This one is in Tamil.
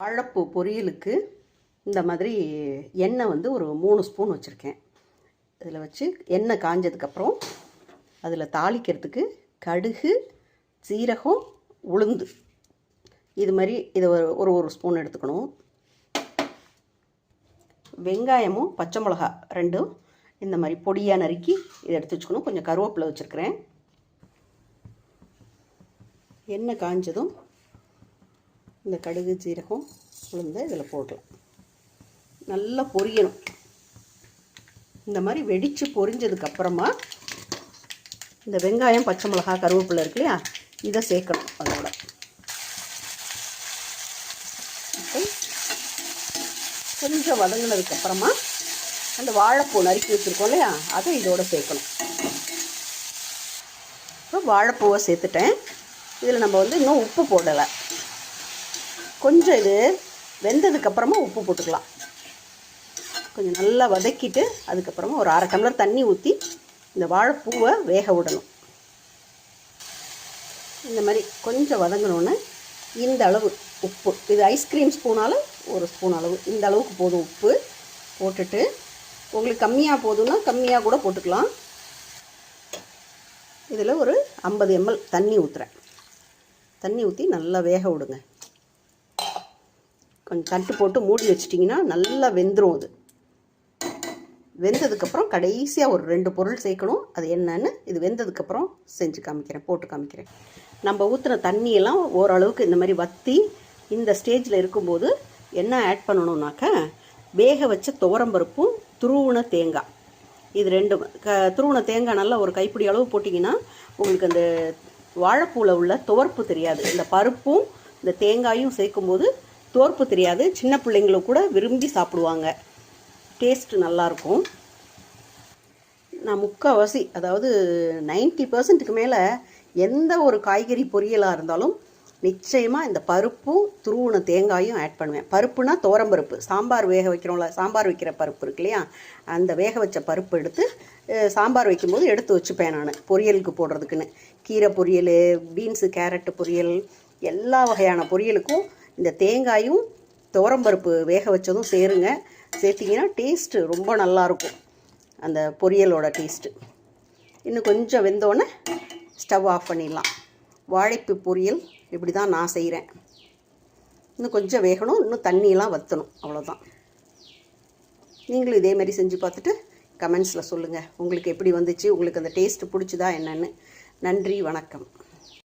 வாழைப்பூ பொரியலுக்கு இந்த மாதிரி எண்ணெய் வந்து ஒரு மூணு ஸ்பூன் வச்சுருக்கேன். இதில் வச்சு எண்ணெய் காஞ்சதுக்கப்புறம் அதில் தாளிக்கிறதுக்கு கடுகு சீரகம் உளுந்து. இது மாதிரி இதை ஒரு ஒரு ஒரு ஸ்பூன் எடுத்துக்கணும். வெங்காயமும் பச்சை மிளகா ரெண்டும் இந்த மாதிரி பொடியாக நறுக்கி இதை எடுத்து வச்சுக்கணும். கொஞ்சம் கருவேப்பிலை வச்சுருக்கிறேன். எண்ணெய் காஞ்சதும் இந்த கடுகு சீரகம் உளுந்த இதில் போடலாம். நல்லா பொரியணும். இந்த மாதிரி வெடித்து பொரிஞ்சதுக்கப்புறமா இந்த வெங்காயம் பச்சை மிளகா கருவேப்பிலை இருக்கு இல்லையா? இதை சேர்க்கணும் அதோட. இப்போ கொஞ்சம் வதங்கினதுக்கப்புறமா அந்த வாழைப்பூ நறுக்கி வச்சுருக்கோம் இல்லையா? அதை இதோட சேர்க்கணும். இப்போ வாழைப்பூவை சேர்த்துட்டேன். இதில் நம்ம வந்து இன்னும் உப்பு போடலை. கொஞ்சம் இது வெந்ததுக்கப்புறமா உப்பு போட்டுக்கலாம். கொஞ்சம் நல்லா வதக்கிட்டு அதுக்கப்புறமா ஒரு அரை டம்ளர் தண்ணி ஊற்றி இந்த வாழைப்பூவை வேக விடணும். இந்த மாதிரி கொஞ்சம் வதங்கினோன்னே இந்த அளவு உப்பு. இது ஐஸ்கிரீம் ஸ்பூனால் ஒரு ஸ்பூன் அளவு. இந்த அளவுக்கு போதும் உப்பு போட்டுட்டு உங்களுக்கு கம்மியாக போதும்னா கம்மியாக கூட போட்டுக்கலாம். இதில் ஒரு ஐம்பது எம்எல் தண்ணி ஊற்றுறேன் தண்ணி ஊற்றி நல்லா வேக விடுங்க. கொஞ்சம் தட்டு போட்டு மூடி வச்சிட்டிங்கன்னா நல்லா வெந்துடும் அது. வெந்ததுக்கப்புறம் கடைசியாக ஒரு ரெண்டு பொருள் சேர்க்கணும். அது என்னன்னு இது வெந்ததுக்கப்புறம் செஞ்சு காமிக்கிறேன் போட்டு காமிக்கிறேன். நம்ம ஊற்றுன தண்ணியெல்லாம் ஓரளவுக்கு இந்த மாதிரி வற்றி இந்த ஸ்டேஜில் இருக்கும்போது என்ன ஆட் பண்ணணும்னாக்க வேக வச்ச துவரம்பருப்பும் துருவுன தேங்காய். இது ரெண்டும் க துருவுன தேங்காய் நல்லா ஒரு கைப்பிடி அளவு போட்டிங்கன்னா உங்களுக்கு அந்த வாழைப்பூவில் உள்ள துவர்ப்பு தெரியாது. இந்த பருப்பும் இந்த தேங்காயும் சேர்க்கும்போது தோற்பு தெரியாது. சின்ன பிள்ளைங்களும் கூட விரும்பி சாப்பிடுவாங்க. டேஸ்ட்டு நல்லாயிருக்கும் நான் முக்கால்வாசி அதாவது நைன்ட்டி பர்சன்ட்டுக்கு மேலே எந்த ஒரு காய்கறி பொரியலாக இருந்தாலும் நிச்சயமாக இந்த பருப்பும் துருவுன தேங்காயும் ஆட் பண்ணுவேன். பருப்புனா பருப்பு. சாம்பார் வேக வைக்கிறோம்ல சாம்பார் வைக்கிற பருப்பு இருக்கு இல்லையா? அந்த வேக வச்ச பருப்பு எடுத்து சாம்பார் வைக்கும்போது எடுத்து வச்சுப்பேன் நான் பொரியலுக்கு போடுறதுக்குன்னு. கீரை பொரியல் பீன்ஸு கேரட்டு பொரியல் எல்லா வகையான பொரியலுக்கும் இந்த தேங்காயும் துவரம்பருப்பு வேக வச்சதும் சேருங்க. சேர்த்திங்கன்னா டேஸ்ட்டு ரொம்ப நல்லாயிருக்கும். அந்த பொரியலோட டேஸ்ட்டு இன்னும் கொஞ்சம் வெந்தோடனே ஸ்டவ் ஆஃப் பண்ணிடலாம். வாழைப்பு பொரியல் இப்படி தான் நான் செய்கிறேன் இன்னும் கொஞ்சம் வேகணும் இன்னும் தண்ணியெலாம் வற்றணும் அவ்வளோதான் நீங்களும் இதே மாதிரி செஞ்சு பார்த்துட்டு கமெண்ட்ஸில் சொல்லுங்கள் உங்களுக்கு எப்படி வந்துச்சு? உங்களுக்கு அந்த டேஸ்ட்டு பிடிச்சதா என்னன்னு. நன்றி வணக்கம்.